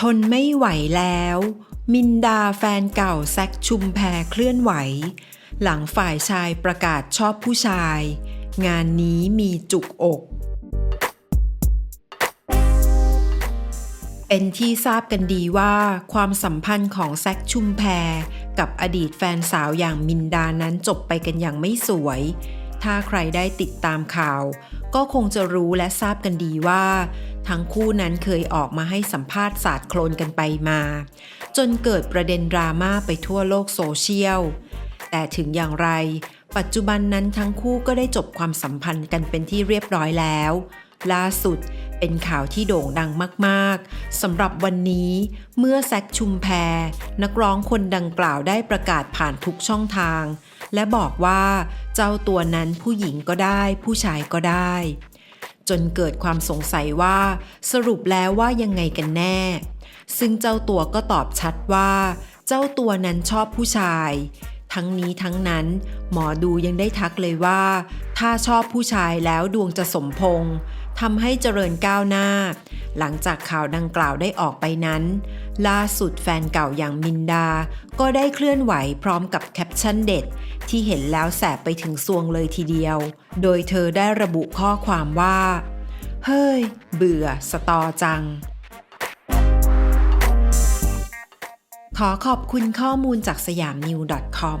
ทนไม่ไหวแล้ว มินดาแฟนเก่าแซกชุมแพเคลื่อนไหว หลังฝ่ายชายประกาศชอบผู้ชาย งานนี้มีจุกอก เป็นที่ทราบกันดีว่าความสัมพันธ์ของแซกชุมแพกับอดีตแฟนสาวอย่างมินดานั้นจบไปกันอย่างไม่สวย ถ้าใครได้ติดตามข่าว ก็คงจะรู้และทราบกันดีว่า ทั้งคู่นั้นเคยออกมาให้สัมภาษณ์ศาสตร์โคลนกันไปมา จนเกิดประเด็นดราม่าไปทั่วโลกโซเชียล แต่ถึงอย่างไร ปัจจุบันนั้นทั้งคู่ก็ได้จบความสัมพันธ์กันเป็นที่เรียบร้อยแล้ว ล่าสุดเป็นข่าวที่โด่งดังมากๆสำหรับวันนี้เมื่อแซคชุมแพรนักร้องคนดังกล่าวได้ประกาศผ่านทุกช่องทาง และบอกว่า เจ้าตัวนั้นผู้หญิงก็ได้ ผู้ชายก็ได้ จนเกิดความสงสัยว่า สรุปแล้วว่ายังไงกันแน่ ซึ่งเจ้าตัวก็ตอบชัดว่า เจ้าตัวนั้นชอบผู้ชาย ทั้งนี้ทั้งนั้น หมอดูยังได้ทักเลยว่า ถ้าชอบผู้ชายแล้วดวงจะสมพงษ์ ทำให้เจริญก้าวหน้า หลังจากข่าวดังกล่าวได้ออกไปนั้น ล่าสุดแฟนเก่าอย่างมินดา ก็ได้เคลื่อนไหวพร้อมกับแคปชั่นเด็ด ที่เห็นแล้วแสบไปถึงซวงเลยทีเดียว โดยเธอได้ระบุข้อความว่า เฮ้ย เบื่อ สตอจังขอขอบคุณข้อมูลจากสยามนิว .com